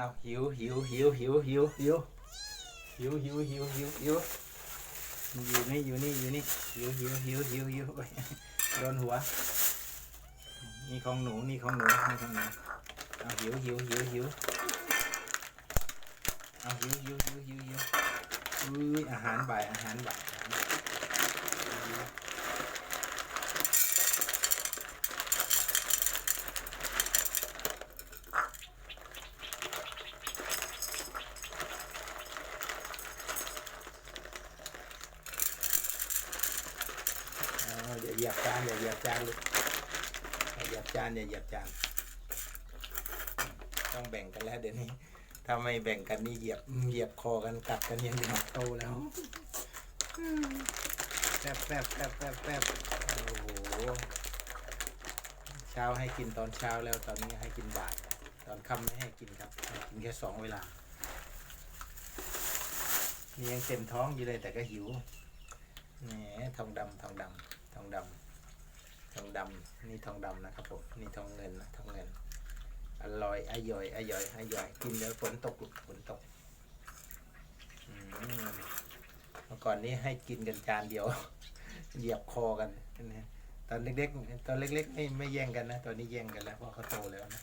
อาหิวหิวหิวหิวหิวหิวหิวหิวหิวหิวหิวอยู่นี่อยู่นี่อยู่นี่หิวหิวหิวหิวหิวโอ้ยโดนหัวนี่ของหนูนี่ของหนูนี่ของหนูเอาหิวหิวหิวหิวเอาหิวหิวหิวหิวหิวอุ้ยอาหารบ่ายอาหารบ่ายอาหารบ่าย เหยียบจานอย่าเหยียบจานลูกอย่าเหยียบจานอย่าเหยียบจาน ต้องแบ่งกันแล้วเดี๋ยวนี้ถ้าไม่แบ่งกันนี่เหยียบเหยียบคอกันกัดกันยังหนักโตแล้วแป๊บแป๊บแป๊บแป๊บแป๊บโอ้โหเช้าให้กินตอนเช้าแล้วตอนนี้ให้กินบ่าย ตอนค่ำไม่ให้กินครับกินแค่สองเวลานี่ยังเต็มท้องอยู่เลยแต่ก็หิวแหมทองดำทองดำ ทองดำทองดำนี่ทองดำนะครับผม นี่ทองเงินนะทองเงิน อร่อยอร่อยอร่อยอร่อยกินเดี๋ยวฝนตกลูกฝนตกเมื่อก่อนนี้ให้กินกันจานเดียว เหยียบคอกันนะตอนเล็กๆ ตอนเล็กๆไม่ไม่แย่งกันนะ ตอนนี้แย่งกันแล้วเพราะเขาโตแล้วนะ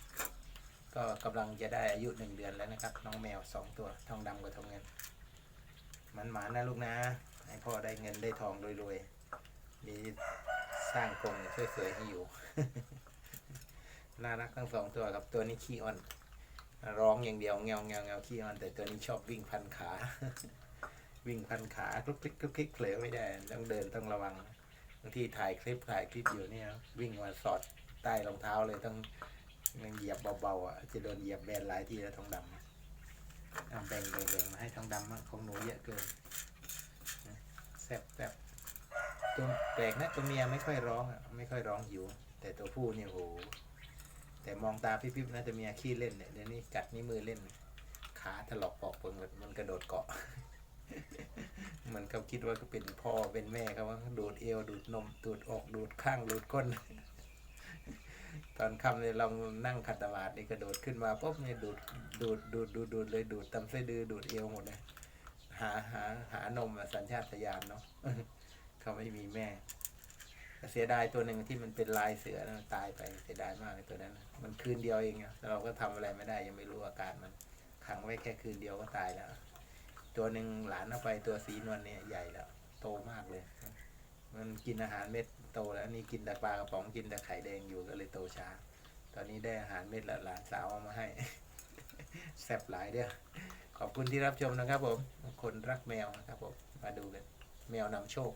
ก็กำลังจะได้อายุหนึ่งเดือนแล้วนะครับ น้องแมวสองตัว ทองดำกับทองเงิน มันหมานะลูกนะ ให้พ่อได้เงินได้ทองรวยๆ มีสร้างกรงสวยๆให้อยู่ น่ารักทั้งสองตัวครับตัวนี้ขี้อ่อน ร้องอย่างเดียวเงาเงาเงาขี้อ่อน แต่ตัวนี้ชอบวิ่งพันขา วิ่งพันขาคลุกคลิกคลุกคลิกเผลอไม่ได้ต้องเดินต้องระวังบางทีถ่ายคลิปถ่ายคลิปอยู่เนี่ยวิ่งมาสอดใต้รองเท้าเลยต้องมันเหยียบเบาๆอะจะโดนเหยียบแบนหลายทีแล้วทองดำเอาแบ่งแบงแบงมาให้ทองดำมั่งของหนูเยอะเกินแซ่บแซ่บ ตัวแปลกนะตัวเมียไม่ค่อยร้องอะไม่ค่อยร้องหิว แต่ตัวผู้เนี่ยโหแต่มองตาพี่ๆนะจะมีอาขี้เล่นเนี่ยเดี๋ยวนี้กัดนิ้วมือเล่น ขาถลอกปอกเปิงมดมันกระโดดเกาะเหมือนเขาคิดว่าก็เป็นพ่อเป็นแม่เขาว่าดูดเอวดูดนมดูดอกดูดข้างดูดก้น ตอนคำเนี่ยเรานั่งขัดสมาธินี่กระโดดขึ้นมาปุ๊บเนี่ยดูดดูดดูดดูดดูดเลยดูดตำไส้ดือดูดเอวหมดเลยหาหาหานมสัญชาตญาณเนาะ เขาไม่มีแม่เสียดายตัวหนึ่งที่มันเป็นลายเสือนะตายไปเสียดายมากเลยตัวนั้นนะมันคืนเดียวเองอะแล้วเราก็ทำอะไรไม่ได้ยังไม่รู้อาการมันขังไว้แค่คืนเดียวก็ตายแล้ว ตัวหนึ่งหลานเอาไปตัวสีนวลเนี่ยใหญ่แล้วโตมากเลย มันกินอาหารเม็ดโตแล้วนนี่กินแต่ปลากระป๋องกินแต่ไข่แดงอยู่ก็เลยโตช้า ตอนนี้ได้อาหารเม็ดแล้วหลานสาวเอามาให้แซ่บหลายเด้อขอบคุณที่รับชมนะครับผมคนรักแมวนะครับผมมาดูกันแมวนำโชค